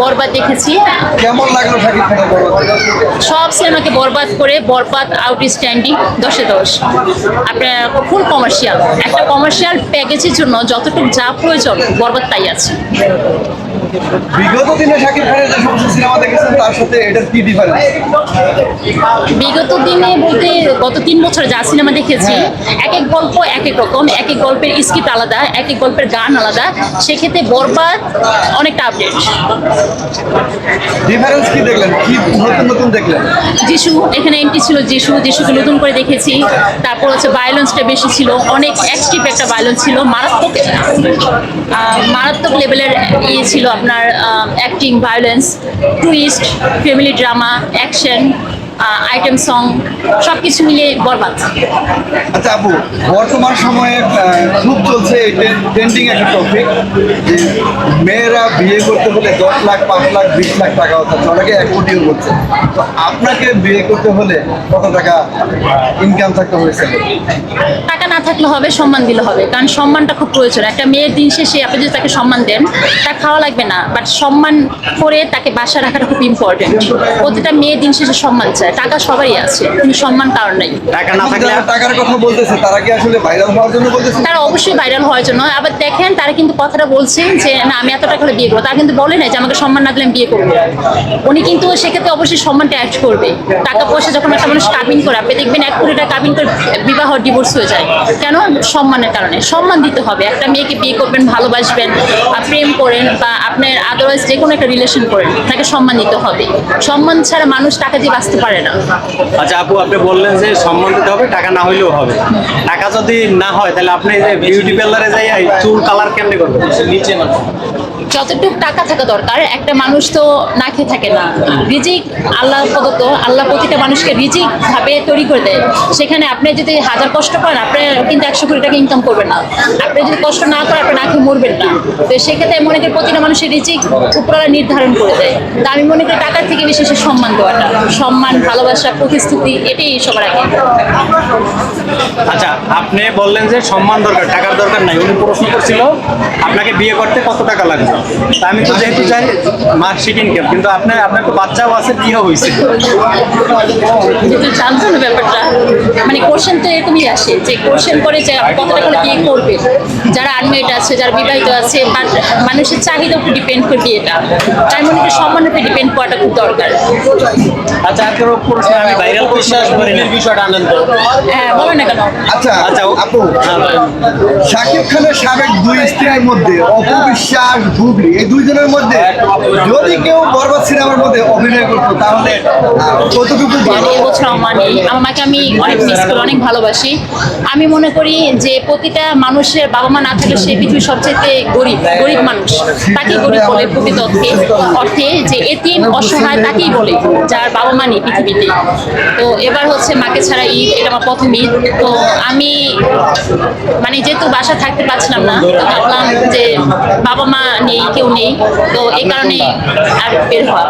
বরবাদ দেখেছি। কেমন লাগল সব সিনেমাকে বরবাদ করে বরবাদ আউটস্ট্যান্ডিং দশে দশ। আপনার ফুল কমার্শিয়াল একটা কমার্শিয়াল প্যাকেজের জন্য যতটুকু যা প্রয়োজন বরবাদ তাই আছে। বিগত দিনে শাকিব খানের যে সমস্ত সিনেমা দেখেছেন তার সাথে এটার কি ডিফারেন্স বিগত দিনে বলতে গত তিন বছর যা সিনেমা দেখেছি এক এক গল্প এক এক রকম এক এক গল্পের স্ক্রিপ্ট আলাদা এক এক গল্পের গান আলাদা। সেক্ষেত্রে বরবাদ অনেকটা আপডেট ডিফারেন্স কি দেখলেন? কি নতুন নতুন দেখলেন? যিশু, এখানে এন্ট্রি ছিল যিশু। যিশুকে নতুন করে দেখেছি। তারপর হচ্ছে ভায়োলেন্সটা বেশি ছিল। অনেক অ্যাক্টিভ একটা ভায়োলেন্স ছিল। মারাত্মক মারাত্মক লেভেলের ইয়ে ছিল আপনার acting violence twist family drama action item song সব কিছু মিলিয়ে বরবাদ। আচ্ছা আপু বর্তমান সময়ে খুব চলছে ট্রেন্ডিং একটা টপিক যে মেয়েরা বিয়ে করতে হলে দশ লাখ পাঁচ লাখ বিশ লাখ টাকা হচ্ছে অনেকে এক কোটিও করছে তো আপনাকে বিয়ে করতে হলে কত টাকা ইনকাম থাকতে হয়েছে টাকা না থাকলে হবে সম্মান দিলে হবে কারণ সম্মানটা খুব প্রয়োজন। একটা মেয়ের দিন শেষে আপনি যদি তাকে সম্মান দেন তা খাওয়া লাগবে না বাট সম্মান করে তাকে বাসা রাখাটা খুব ইম্পর্টেন্ট প্রতিটা মেয়ের দিন শেষে সম্মান চায়। টাকা সবারই আছে কিন্তু সম্মান কারণ নেই। টাকা না থাকলে টাকার কথা বলতেছে তারা কি আসলে ভাইরাল হওয়ার জন্য বলতেছে? তারা অবশ্যই ভাইরাল হওয়ার জন্য। আবার দেখেন তারা কিন্তু কথাটা বলছে যে না আমি এত টাকা হলে বিয়ে করব। তারা কিন্তু বলে না যে আমাকে সম্মান না দিলে আমি বিয়ে করব উনি কিন্তু সেক্ষেত্রে অবশ্যই সম্মানটা অ্যাড করবে। টাকা পয়সা যখন একটা মানুষ কাবিন করে আপনি দেখবেন এক কোটি টাকা কাবিন করে বিবাহ ডিভোর্স হয়ে যায়। কেন? সম্মানের কারণে। সম্মান দিতে হবে। একটা মেয়েকে বিয়ে করবেন ভালোবাসবেন আর প্রেম করেন বা আপনার আদারওয়াইজ যে কোনো একটা রিলেশন করেন তাকে সম্মান দিতে হবে। সম্মান ছাড়া মানুষ টাকা দিয়ে বাঁচতে পারে না। আচ্ছা আপু আপনি বললেন যে সম্মান দিতে হবে টাকা না হইলেও হবে। টাকা যদি না হয় তাহলে আপনি যে বিউটি পার্লারে যাই চুল কালার কেমনি করবেন? নিচে না যতটুকু টাকা থাকা দরকার, একটা মানুষ তো না খেয়ে থাকে না। রিজিক আল্লাহ প্রদত্ত, আল্লাহ প্রতিটা মানুষকে রিজিক ভাবে তৈরি করে দেয়। সেখানে আপনি যদি হাজার কষ্ট করেন আপনি কিন্তু একশো কোটি টাকা ইনকাম করবেন না। আপনি যদি কষ্ট না করেন, আপনি না খেয়ে মরবেন না। তো সেক্ষেত্রে মনে করি প্রতিটা মানুষের রিজিক উপরওয়ালা নির্ধারণ করে দেয়। তা আমি মনে করি টাকার থেকে বেশি সম্মান দেওয়াটা। সম্মান, ভালোবাসা, প্রতিশ্রুতি, এটাই সবার আগে। আপনি বললেন যে সম্মান দরকার টাকার দরকার নাই। উনি প্রশ্ন করছিল আপনাকে বিয়ে করতে কত টাকা লাগবে? তা আমি তো যেহেতু চাই মার্কশিট ইনকাম কিন্তু আপনার আপনার তো বাচ্চাও আছে বিয়ে হয়েছে। ব্যাপারটা? মানে কোশ্চেন তো এরকমই আসে যে কোশ্চেন করে যে আপনি কত টাকা হলে বিয়ে করবে যারা আনমেড আছে যারা বিবাহিত আছে মানুষের উপর ডিপেন্ড করে বিয়েটা তাই মনে করি সম্মানের উপর ডিপেন্ড করাটা খুব দরকার। আচ্ছা আর কোনো প্রশ্ন আমি ভাইরাল বিশ্বাস করি বিষয়টা আনন্দ। হ্যাঁ বলো না কেন। আচ্ছা আচ্ছা আপু। হ্যাঁ, শাকিব খানের সাবেক দুই স্ত্রীর মধ্যে বুবলি এই দুইজনের মধ্যে যদি কেউ বরবাদ সিনেমার মধ্যে অভিনয় করতো তাহলে কতটুকু ভালো? এবছর আমার নেই আমার মাকে আমি অনেক মিস করি অনেক ভালোবাসি। আমি মনে করি যে প্রতিটা মানুষের বাবা মা না থাকলে সে পৃথিবীর সবচেয়ে গরিব গরিব মানুষ। তাকেই গরিব বলে প্রকৃত অর্থে অর্থে যে এতিম অসহায় তাকেই বলে যার বাবা মা নেই পৃথিবীতে। তো এবার হচ্ছে মাকে ছাড়া ঈদ এটা আমার প্রথম ঈদ। তো আমি মানে যেহেতু বাসা থাকতে পারছিলাম না, তো ভাবলাম যে বাবা মা নেই, কেউ নেই, তো এই কারণে আর বের হওয়া।